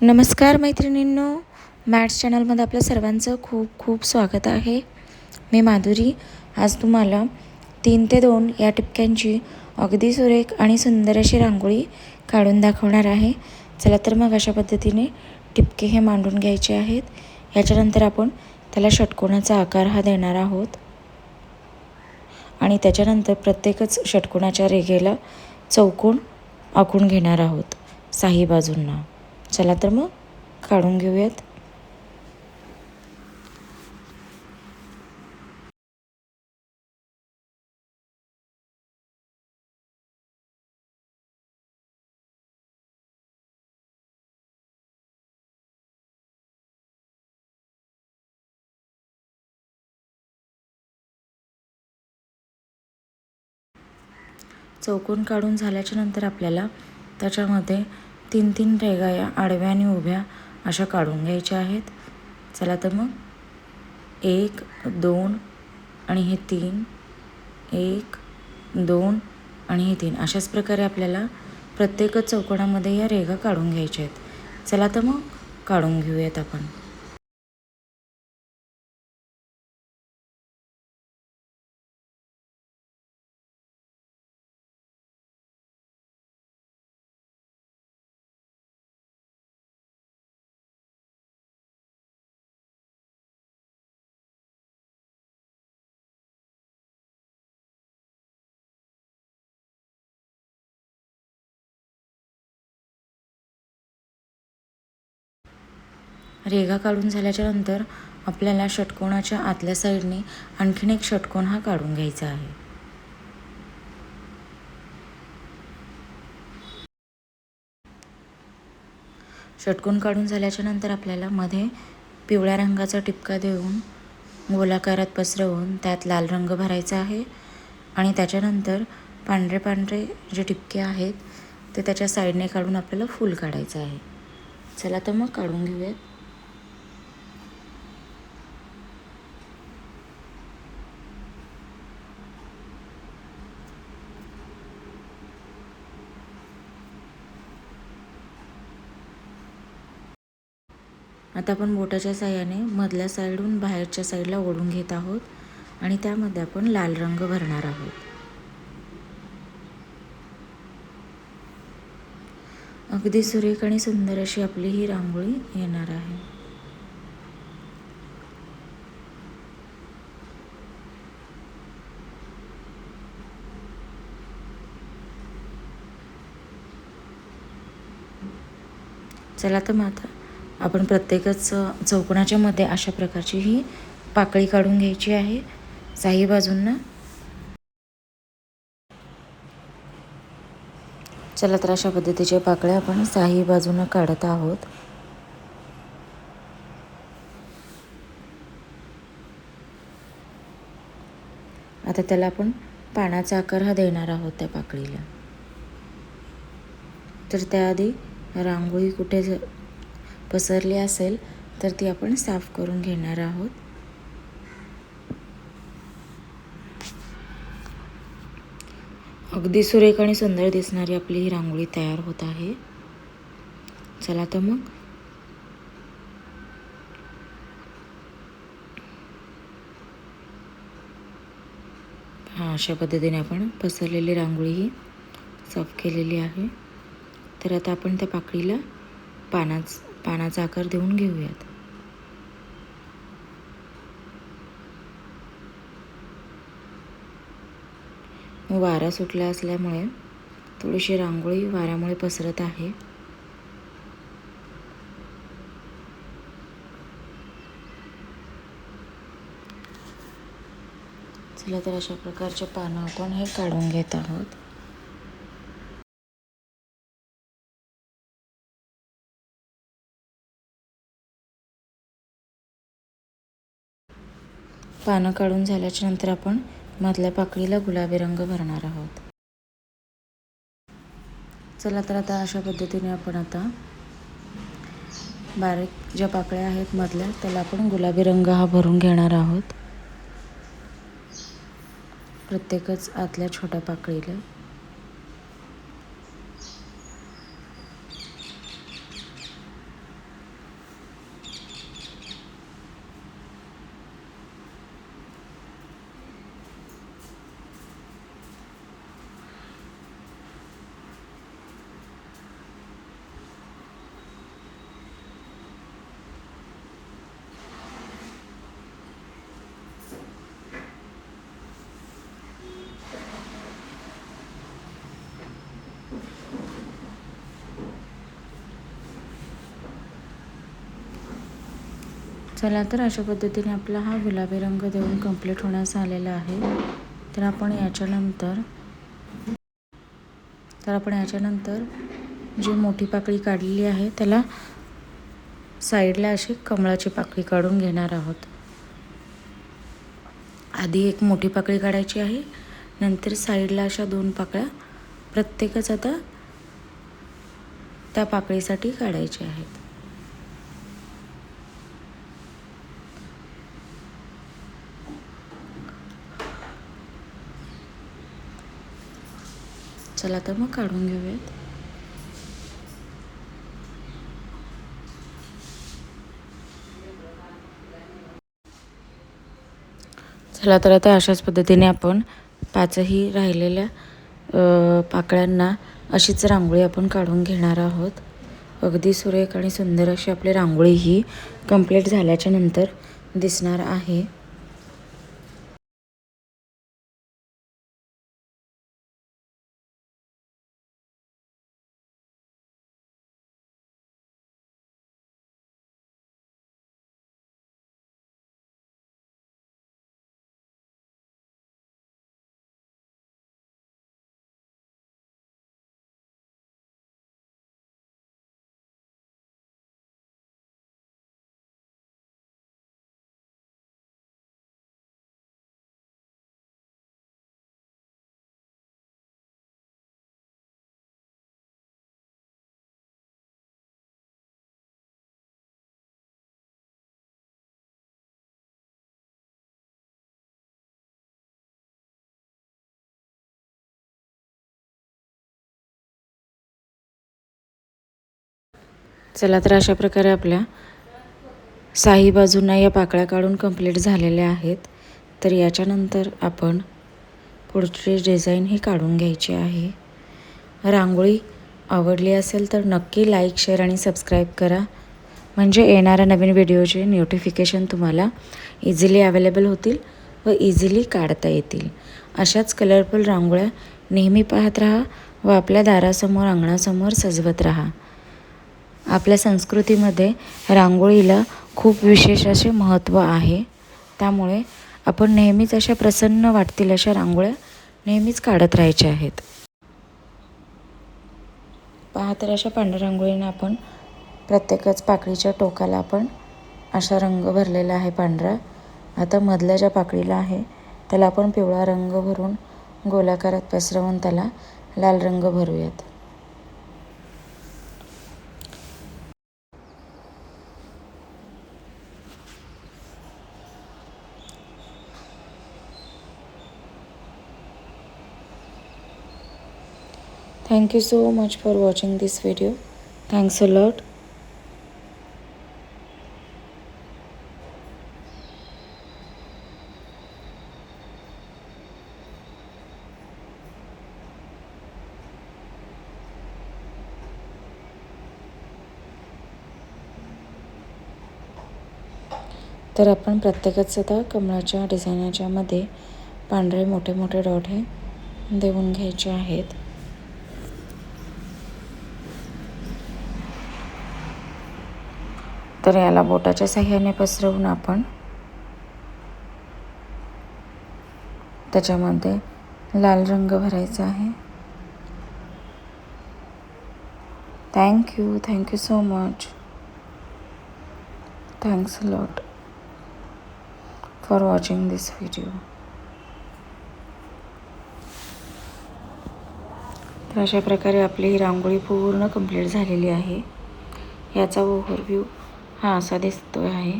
नमस्कार मैत्रिणींनो मॅट्स चॅनलमध्ये आपल्या सर्वांचं खूप खूप स्वागत आहे. मी माधुरी. आज तुम्हाला तीन ते दोन या टिपक्यांची अगदी सुरेख आणि सुंदर अशी रांगोळी काढून दाखवणार आहे. चला तर मग अशा पद्धतीने टिपके हे मांडून घ्यायचे आहेत. याच्यानंतर आपण त्याला षटकोणाचा आकार हा देणार आहोत. आणि त्याच्यानंतर प्रत्येकच षटकोणाच्या रेघेला चौकोन आखून घेणार आहोत साही बाजूंना. चला तर मग काढून घेऊयात. चौकोन काढून झाल्याच्यानंतर आपल्याला त्याच्यामध्ये तीन तीन रेगा या आडव्या आणि उभ्या अशा काढून घ्यायच्या आहेत. चला तर मग. एक दोन आणि हे तीन. एक दोन आणि हे तीन. अशाच प्रकारे आपल्याला प्रत्येकच चौकोनामध्ये या रेगा काढून घ्यायच्या आहेत. चला तर मग. काढून घेऊयात आपण. रेगा काढून झाल्याच्यानंतर आपल्याला षटकोणाच्या आतल्या साईडने आणखीन एक षटकोन हा काढून घ्यायचा आहे. षटकोन काढून झाल्याच्यानंतर आपल्याला मध्ये पिवळ्या रंगाचा टिपका देऊन गोलाकारात पसरवून त्यात लाल रंग भरायचा आहे आणि त्याच्यानंतर पांढरे पांढरे जे टिपके आहेत ते त्याच्या साईडने काढून आपल्याला फूल काढायचं आहे. चला तर मग काढून घेऊयात. आता आपण बोटाच्या साह्याने मधल्या साईडहून बाहेरच्या साईडला ओढून घेत आहोत आणि त्यामध्ये आपण लाल रंग भरणार आहोत. अगदी सुरेख आणि सुंदर अशी आपली ही रांगोळी येणार आहे. चला तर मग आता आपण प्रत्येकच चौकोनाच्या मध्ये अशा प्रकारची ही पाकळी काढून घ्यायची आहे. साही बाजूंना. चला तर अशा पद्धतीच्या पाकळ्या आपण साही बाजूनं काढत आहोत. आता त्याला आपण पानाचा आकार हा देणार आहोत त्या पाकळीला. तर त्याआधी रांगोळी कुठे पसरली असेल तर ती आपण साफ करून घेणार आहोत. अगदी सुरेख आणि सुंदर दिसणारी आपली ही रांगोळी तयार होत आहे. चला तर मग. हां अशा पद्धतीने आपण पसरलेली रांगोळी ही साफ केलेली आहे. तर आता आपण त्या पाकळीला पानाच पानाचा आकार देऊन घेऊयात. वारा सुटला असल्यामुळे थोडीशी रांगोळी वाऱ्यामुळे पसरत आहे. चला तर अशा प्रकारचे पानं आपण हे काढून घेत आहोत. पानं काढून झाल्याच्यानंतर आपण मधल्या पाकळीला गुलाबी रंग भरणार आहोत. चला तर आता अशा पद्धतीने आपण आता बारीक ज्या पाकळ्या आहेत मधल्या त्याला आपण गुलाबी रंग हा भरून घेणार आहोत. प्रत्येकच आतल्या छोट्या पाकळीला. चला तर अशा पद्धतीने आपला हा गुलाबी रंग देऊन कंप्लीट होण्यास आलेला आहे. तर आपण याच्यानंतर तर आपण याच्यानंतर जी मोठी पाकळी काढलेली आहे त्याला साईडला अशी कमळाची पाकळी काढून घेणार आहोत. आधी एक मोठी पाकळी काढायची आहे नंतर साईडला अशा दोन पाकळ्या प्रत्येकच आता त्या पाकळीसाठी काढायच्या आहेत. चला तर मग काढून घेऊयात. चला तर आता अशाच पद्धतीने आपण पाचही राहिलेल्या पाकळ्यांना अशीच रांगोळी आपण काढून घेणार आहोत. अगदी सुरेख आणि सुंदर अशी आपली रांगोळी ही कंप्लीट झाल्याच्यानंतर दिसणार आहे. चला तर अशा प्रकारे आपल्या साही बाजूंना या पाकळ्या काढून कंप्लीट झालेल्या आहेत. तर याच्यानंतर आपण पुढची डिझाईन ही काढून घ्यायची आहे. रांगोळी आवडली असेल तर नक्की लाईक शेअर आणि सबस्क्राईब करा. म्हणजे येणाऱ्या नवीन व्हिडिओचे नोटिफिकेशन तुम्हाला इझिली अवेलेबल होतील व इझिली काढता येतील. अशाच कलरफुल रांगोळ्या नेहमी पाहत राहा व आपल्या दारासमोर अंगणासमोर सजवत राहा. आपल्या संस्कृतीमध्ये रांगोळीला खूप विशेष असे महत्त्व आहे. त्यामुळे आपण नेहमीच अशा प्रसन्न वाटतील अशा रांगोळ्या नेहमीच काढत राहायच्या आहेत. पहा तर अशा पांढऱ्या रांगोळीने आपण प्रत्येकच पाकळीच्या टोकाला आपण असा रंग भरलेला आहे पांढरा. आता मधल्या ज्या पाकळीला आहे त्याला आपण पिवळा रंग भरून गोलाकारात पसरवून त्याला लाल रंग भरूयात. Thank you so much for watching this video. Thanks a lot. तर आपण प्रत्येकाचं आता कमळाच्या डिझायनाच्यामध्ये पांढरे मोठे मोठे डॉट हे देऊन घ्यायचे आहेत तर याला बोटाच्या साह्याने पसरवून आपण त्याच्यामध्ये लाल रंग भरायचा आहे. Thank you thank you so much thanks lot for watching this video तर अशा प्रकारे आपली ही रांगोळी पूर्ण कंप्लीट झालेली आहे. याचा ओव्हरव्ह्यू हा असा दिसतो आहे.